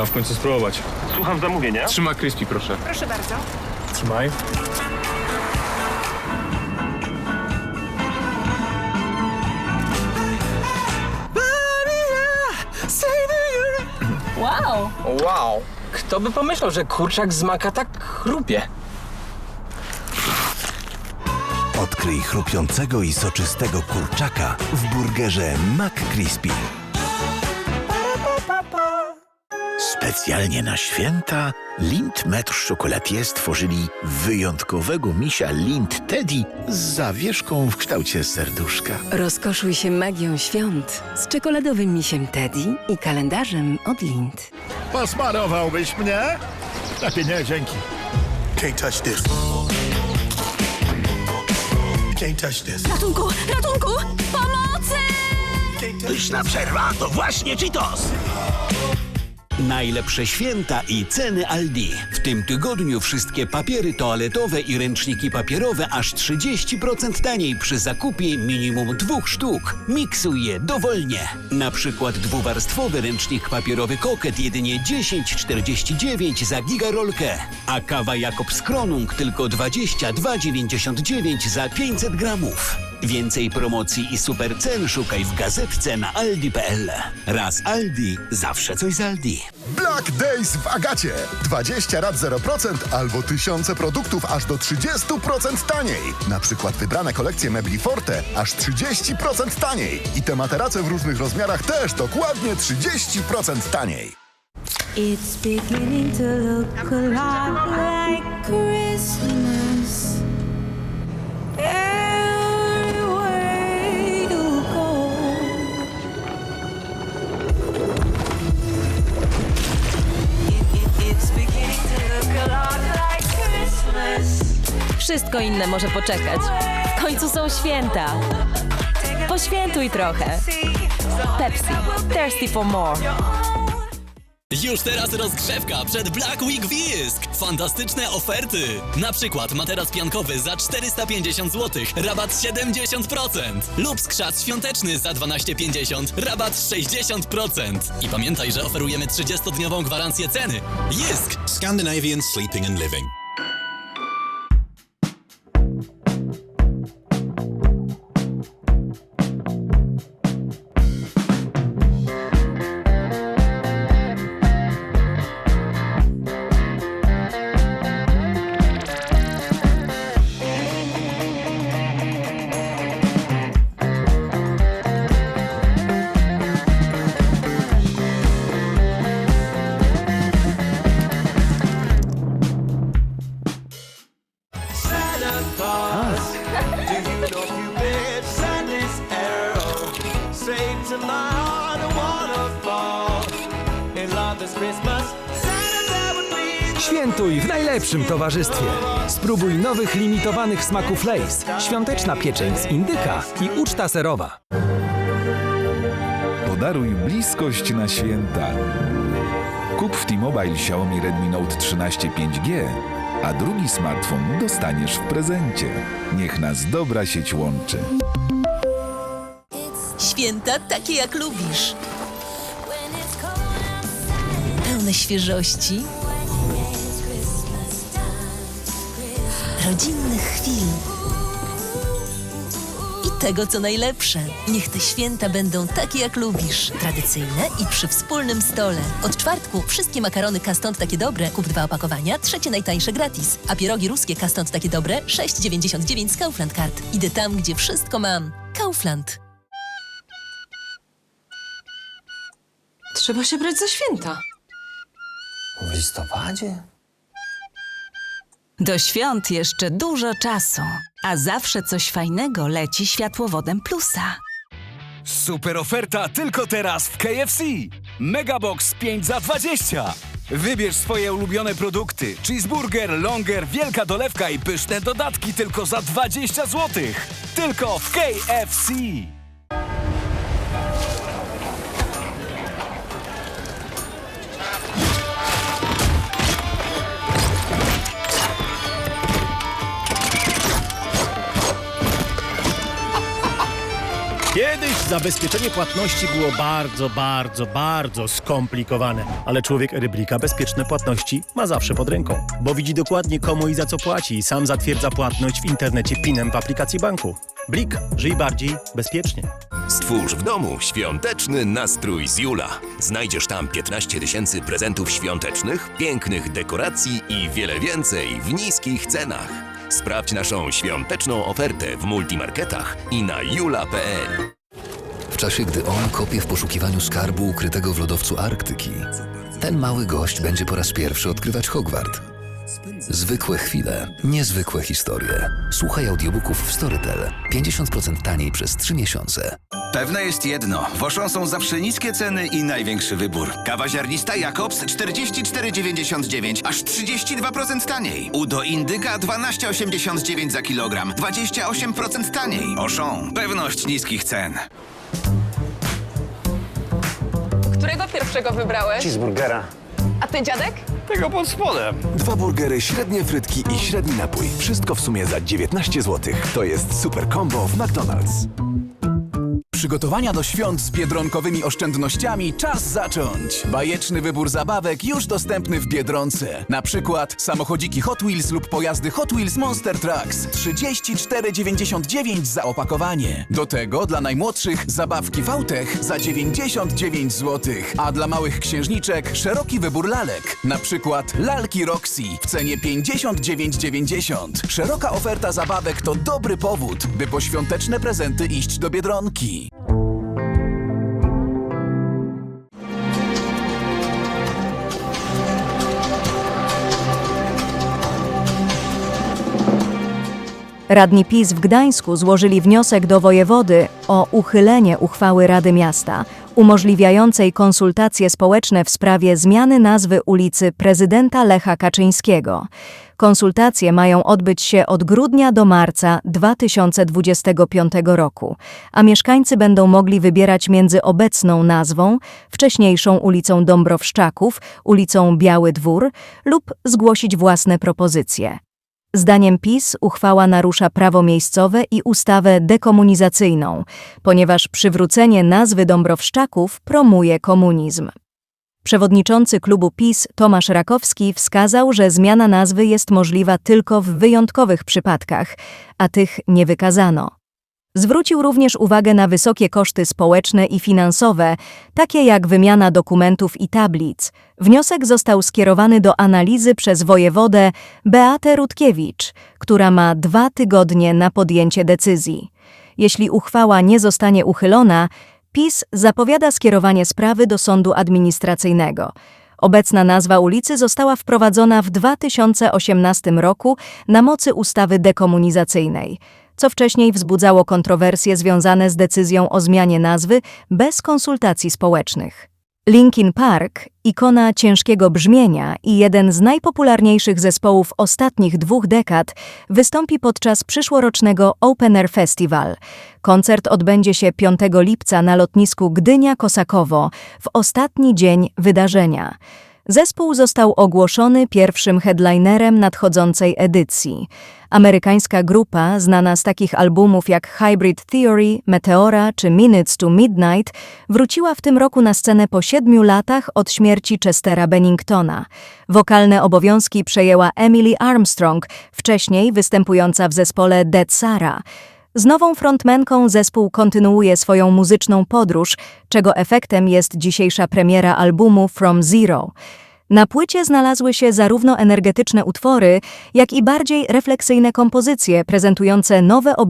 Trzeba w końcu spróbować. Słucham zamówienia. Trzyma crispy, proszę. Proszę bardzo. Trzymaj. Wow! Wow! Kto by pomyślał, że kurczak z maka tak chrupie? Odkryj chrupiącego i soczystego kurczaka w burgerze McCrispy. Specjalnie na święta Lind Metr Chocolatier stworzyli wyjątkowego misia Lind Teddy z zawieszką w kształcie serduszka. Rozkoszuj się magią świąt z czekoladowym misiem Teddy i kalendarzem od Lind. Posmarowałbyś mnie? Lepiej nie, dzięki. Can't touch this. Can't touch this. Ratunku! Ratunku! Pomocy! Pyszna przerwa to właśnie Cheetos. Najlepsze święta i ceny Aldi. W tym tygodniu wszystkie papiery toaletowe i ręczniki papierowe aż 30% taniej przy zakupie minimum dwóch sztuk. Miksuj je dowolnie. Na przykład dwuwarstwowy ręcznik papierowy Koket jedynie 10,49 za gigarolkę, a kawa Jakobs Kronung tylko 22,99 za 500 gramów. Więcej promocji i super cen szukaj w gazetce na aldi.pl. Raz Aldi, zawsze coś z Aldi. Black Days w Agacie. 20 rat 0% albo tysiące produktów aż do 30% taniej. Na przykład wybrane kolekcje mebli Forte aż 30% taniej. I te materace w różnych rozmiarach też dokładnie 30% taniej. It's beginning to look a lot like Christmas. Wszystko inne może poczekać. W końcu są święta. Poświętuj trochę. Pepsi. Thirsty for more. Już teraz rozgrzewka przed Black Week Wisk! Fantastyczne oferty! Na przykład materac piankowy za 450 zł, rabat 70%. Lub skrzat świąteczny za 12,50, rabat 60%. I pamiętaj, że oferujemy 30-dniową gwarancję ceny. Jisk! Scandinavian Sleeping and Living. Świętuj w najlepszym towarzystwie. Spróbuj nowych limitowanych smaków Lays, świąteczna pieczeń z indyka i uczta serowa. Podaruj bliskość na święta. Kup w T-Mobile Xiaomi Redmi Note 13 5G, a drugi smartfon dostaniesz w prezencie. Niech nas dobra sieć łączy. Święta takie jak lubisz. Pełne świeżości. Rodzinnych chwil. I tego, co najlepsze. Niech te święta będą takie jak lubisz. Tradycyjne i przy wspólnym stole. Od czwartku wszystkie makarony Kastant takie dobre. Kup dwa opakowania, trzecie najtańsze gratis. A pierogi ruskie Kastant takie dobre 6,99 z Kaufland Card. Idę tam, gdzie wszystko mam. Kaufland. Trzeba się brać za święta. Listopadzie? Do świąt jeszcze dużo czasu, a zawsze coś fajnego leci światłowodem plusa. Super oferta tylko teraz w KFC. Megabox 5 za 20. Wybierz swoje ulubione produkty. Cheeseburger, longer, wielka dolewka i pyszne dodatki tylko za 20 zł. Tylko w KFC. Zabezpieczenie płatności było bardzo, bardzo, bardzo skomplikowane. Ale człowiek Erybrika bezpieczne płatności ma zawsze pod ręką, bo widzi dokładnie komu i za co płaci i sam zatwierdza płatność w internecie PIN-em w aplikacji banku. Blik, żyj bardziej bezpiecznie. Stwórz w domu świąteczny nastrój z Jula. Znajdziesz tam 15 tysięcy prezentów świątecznych, pięknych dekoracji i wiele więcej w niskich cenach. Sprawdź naszą świąteczną ofertę w multimarketach i na jula.pl. Czasie, gdy on kopie w poszukiwaniu skarbu ukrytego w lodowcu Arktyki, ten mały gość będzie po raz pierwszy odkrywać Hogwart. Zwykłe chwile, niezwykłe historie. Słuchaj audiobooków w Storytel. 50% taniej przez 3 miesiące. Pewne jest jedno. W Auchan są zawsze niskie ceny i największy wybór. Kawa ziarnista Jakobs 44,99, aż 32% taniej. Udo Indyka 12,89 za kilogram, 28% taniej. Auchan. Pewność niskich cen. Którego pierwszego wybrałeś? Cheeseburgera. A ty, dziadek? Tego pod spodem. Dwa burgery, średnie frytki i średni napój. Wszystko w sumie za 19 zł. To jest super combo w McDonald's. Przygotowania do świąt z biedronkowymi oszczędnościami czas zacząć. Bajeczny wybór zabawek już dostępny w Biedronce. Na przykład samochodziki Hot Wheels lub pojazdy Hot Wheels Monster Trucks. 34,99 za opakowanie. Do tego dla najmłodszych zabawki w autech za 99 zł. A dla małych księżniczek szeroki wybór lalek. Na przykład lalki Roxy w cenie 59,90. Szeroka oferta zabawek to dobry powód, by po świąteczne prezenty iść do Biedronki. Radni PiS w Gdańsku złożyli wniosek do wojewody o uchylenie uchwały Rady Miasta umożliwiającej konsultacje społeczne w sprawie zmiany nazwy ulicy prezydenta Lecha Kaczyńskiego. Konsultacje mają odbyć się od grudnia do marca 2025 roku, a mieszkańcy będą mogli wybierać między obecną nazwą, wcześniejszą ulicą Dąbrowszczaków, ulicą Biały Dwór lub zgłosić własne propozycje. Zdaniem PiS uchwała narusza prawo miejscowe i ustawę dekomunizacyjną, ponieważ przywrócenie nazwy Dąbrowszczaków promuje komunizm. Przewodniczący klubu PiS Tomasz Rakowski wskazał, że zmiana nazwy jest możliwa tylko w wyjątkowych przypadkach, a tych nie wykazano. Zwrócił również uwagę na wysokie koszty społeczne i finansowe, takie jak wymiana dokumentów i tablic. Wniosek został skierowany do analizy przez wojewodę Beatę Rutkiewicz, która ma dwa tygodnie na podjęcie decyzji. Jeśli uchwała nie zostanie uchylona, PiS zapowiada skierowanie sprawy do sądu administracyjnego. Obecna nazwa ulicy została wprowadzona w 2018 roku na mocy ustawy dekomunizacyjnej co wcześniej wzbudzało kontrowersje związane z decyzją o zmianie nazwy bez konsultacji społecznych. Linkin Park, ikona ciężkiego brzmienia i jeden z najpopularniejszych zespołów ostatnich dwóch dekad, wystąpi podczas przyszłorocznego Open Air Festival. Koncert odbędzie się 5 lipca na lotnisku Gdynia-Kosakowo w ostatni dzień wydarzenia. Zespół został ogłoszony pierwszym headlinerem nadchodzącej edycji. Amerykańska grupa, znana z takich albumów jak Hybrid Theory, Meteora czy Minutes to Midnight, wróciła w tym roku na scenę po siedmiu latach od śmierci Chestera Benningtona. Wokalne obowiązki przejęła Emily Armstrong, wcześniej występująca w zespole Dead Sara. Z nową frontmenką zespół kontynuuje swoją muzyczną podróż, czego efektem jest dzisiejsza premiera albumu From Zero. Na płycie znalazły się zarówno energetyczne utwory, jak i bardziej refleksyjne kompozycje prezentujące nowe